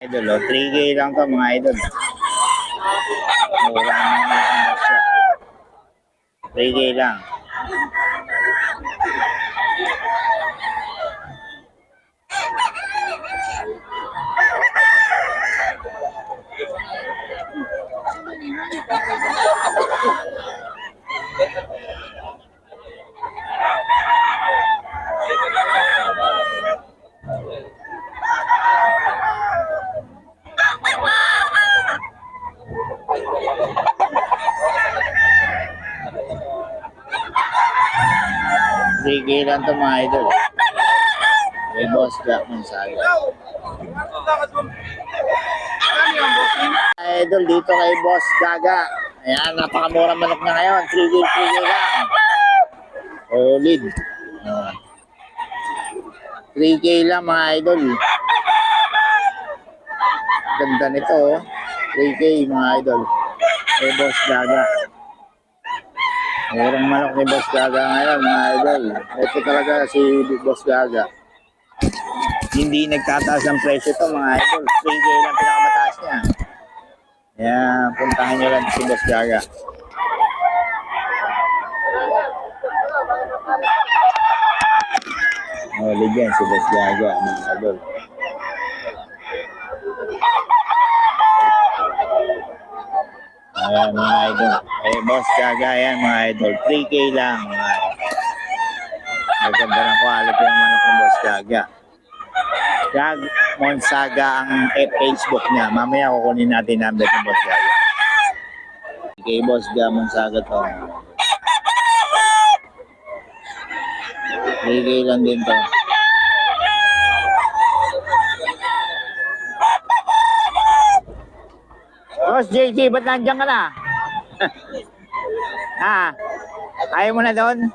Idol, oh. 3K lang to mga idol. Mura naman ang siya. 3K lang. Sige lang to mga idol. May boss Jack Mansaga. Idol dito kay Boss Gaga. Ayan, napakamura manok na ngayon. 3K, 3K lang. Solid. Ayan. 3K lang mga idol. Ganda nito oh. 3K mga idol. Kay Boss Gaga. Merong manok ni Boss Gaga ngayon, mga idol. Ito talaga si Boss Gaga. Hindi nagtataas ang presyo to mga idol. 3K lang pinakamataas niya. Kaya puntahan nyo lang si Boss Gaga. Solid yan si Boss Gaga, mga idol. Ayan mga idol. Eh, boss, gaga yan mga idol. 3K lang. Maganda ng quality ng manok ng boss gaga. Jag Monsaga ang eh, Facebook niya. Mamaya kukunin natin number ng boss gaga. Kay boss ga Monsaga to. 3K lang din to. Boss JT, ba't nandiyan ka na? ha? Ayaw mo na doon?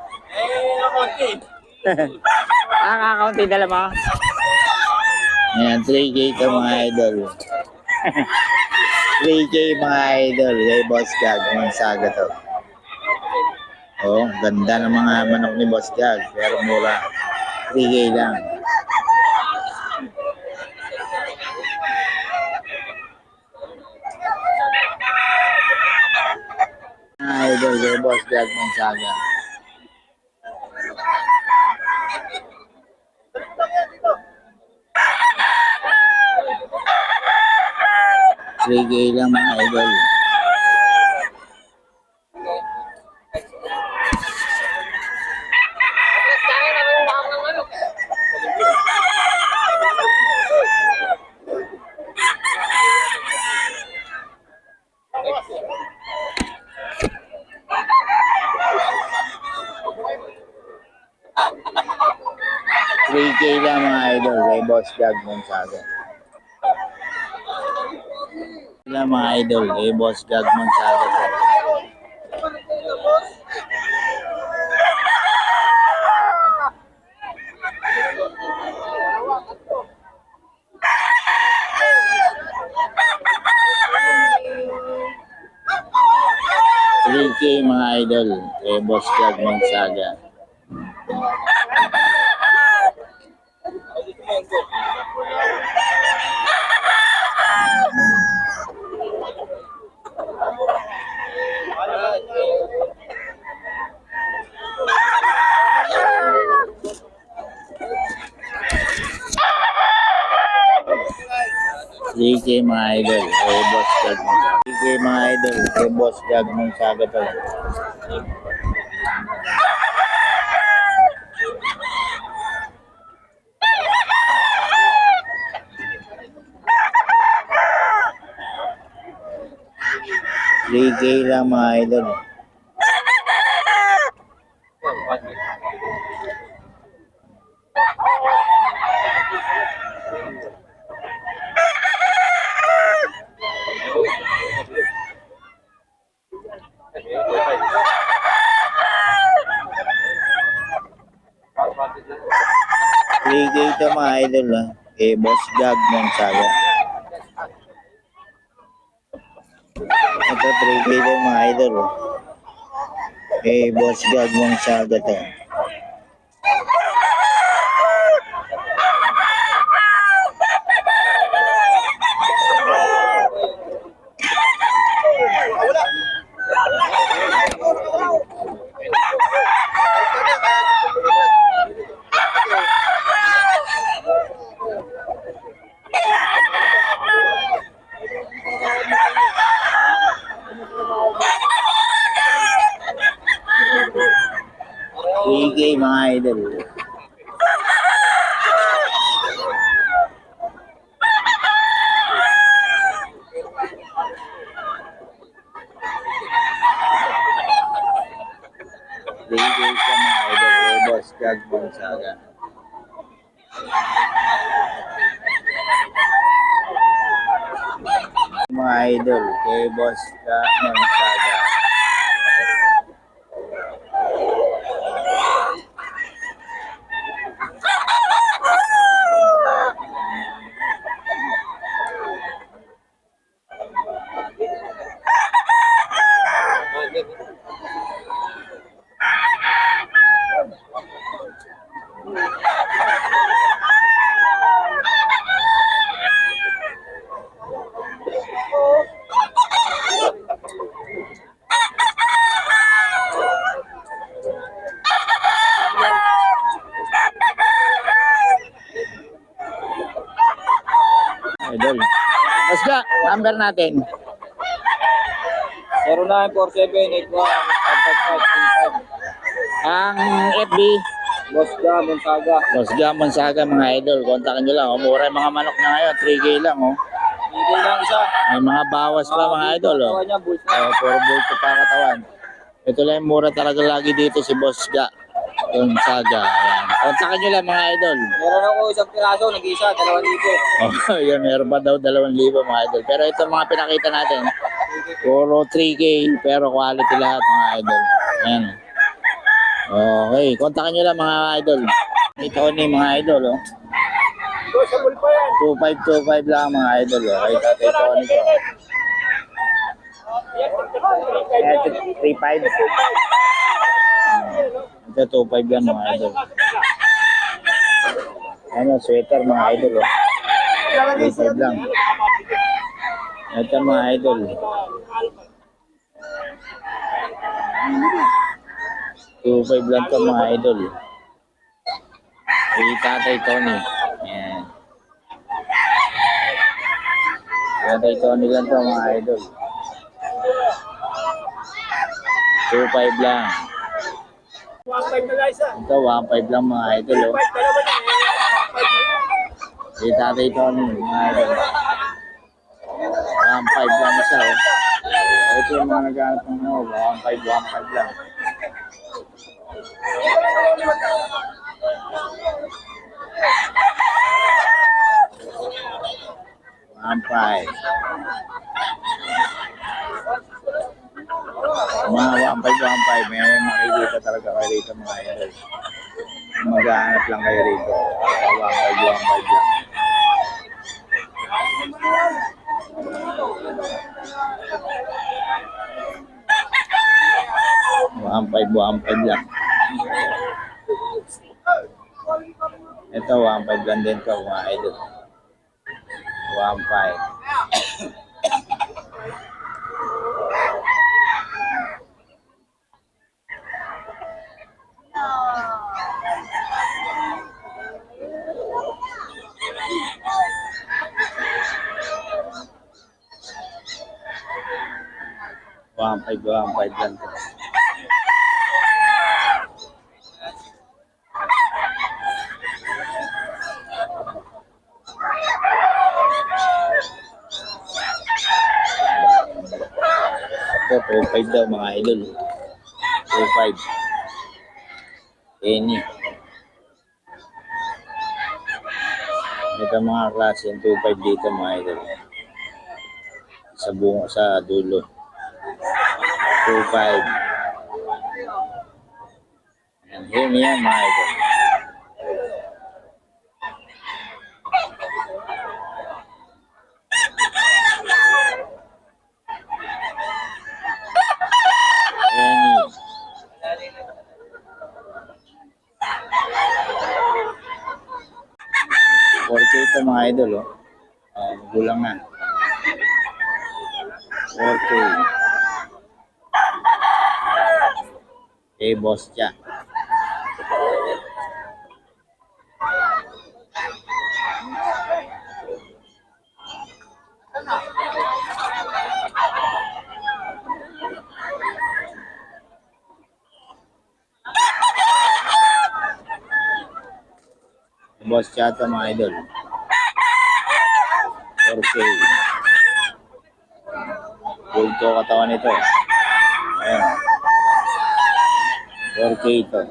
ah, kakaunti dala mo? Ayan, 3K to mga idol. 3K mga idol. Kay Boss Gag, Mansaga to. Oh, ganda ng mga manok ni Boss Gag. Pero mura. 3K lang. Mga idol, kay Boss Gag, Mansaga. K lang mga idol. Three K lang mga idol kay Boss Gag Monsaga. Sila mga idol kay Boss Gag Monsaga. Three K mga idol kay Boss Gag Monsaga. Three K mga idol kay Boss Gag Monsaga. Three K mga idol kay Boss Gag Monsaga to. K lang mga idol. Three K to mga idol ah. Kay Boss Gag Monsaga. Ito 3K to mga idol. oh. Kay Boss Gag Monsaga to. Mga idol. Bigay sa mga idol. Boss Gonzaga. Mga idol. Kay Boss Jag Gonzaga. Idol. Boss Ga, number natin. 094781 Ang FB. Boss Ga, Montaga. Boss Gamon Saga mga idol. Kontakin nyo lang. Oh. Mura yung mga manok na ngayon. 3K lang. Oh. Bigay lang isa. May mga bawas pa mga idol. Oh. Niya. Oh, puro bulto pa katawan. Ito lang mura talaga lagi dito si Boss Ga. Yung Saga. Ayan. Kontakin nyo lang mga idol. Meron ako isang piraso, nag-isa, dalawang libo. Oh, yun, meron pa daw 2,000 mga idol. Pero ito mga pinakita natin. Puro 3K pero quality lahat mga idol. Ayan. Okay, kontakin nyo lang mga idol. Ito ni mga idol. Oh. Negotiable pa yan. 2525 lang mga idol. Oh. Kay Tatay Tony ko. Ito 35. Ito 25 yan mga idol. Ano, sweater mga idol. Oh. 35 lang. Ito mga idol. Two five lang to mga idol. Kay Tatay Tony. Yan. Tatay Tony lang to mga idol. Two five lang. 1.5 na lang isa. Ito, one five lang mga idol. Oh. 5 dalawa niya. Kay Tatay Tony, mga idol. One five lang isa. Oh. Ito yung mga naghanap ng ano, one five, one five lang. One five. Sa mga 1.5-1.5, may makikita talaga kayo rito mga idol. Maghahanap lang kayo rito. 1.5-1.5 lang. Buhampay, buhampay lang. Ito, buhampay lang din ko mga idol. Buhampay. Buhampay. 5 lang, 5 lang. Ito, 4-5 daw mga idol. 4-5. Any. Ito mga klase, 2-5 dito mga idol. Sa bungo, sa dulo. 2.5. Yan, hear me yan mga idol. Forty ito mga idol, oh. Uh, gulang na. Forty. Eh, boss siya. Boss Chato mga idol. 4K. Bulto katawan nito. Ayan. 4K ito.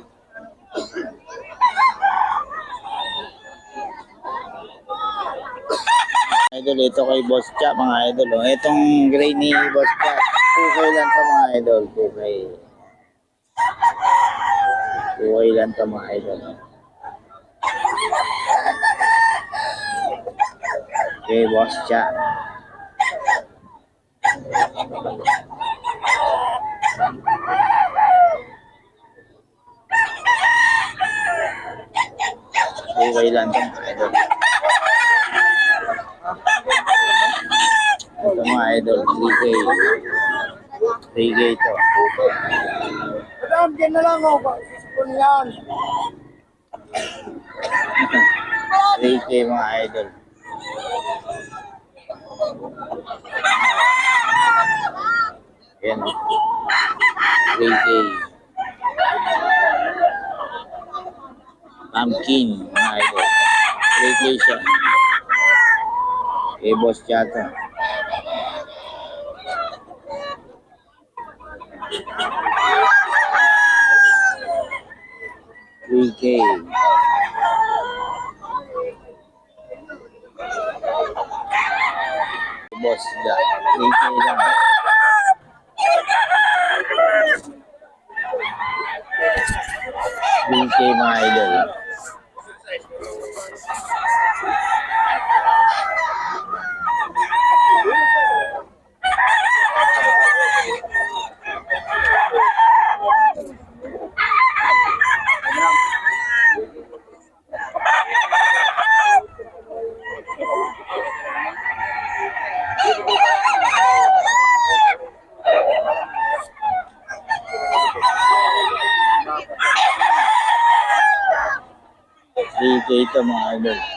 Idol, ito kay Boss Cha, mga idol. Oh. Itong gray ni Boss Cha, 2K lang to mga idol. 2K. 2K lang to mga idol. Okay, Boss Cha. To mga idol. Ito mga idol, 3K. 3K ito. Madam, dyan na lang oh. ako. Sisipon yan. 3K mga idol. Yan. 3K. Pumpkin mga idol. 3K siya. Eh, boss Chato. Three K. Boss da. Three K lang. Three K idol. Three K ito mga idol.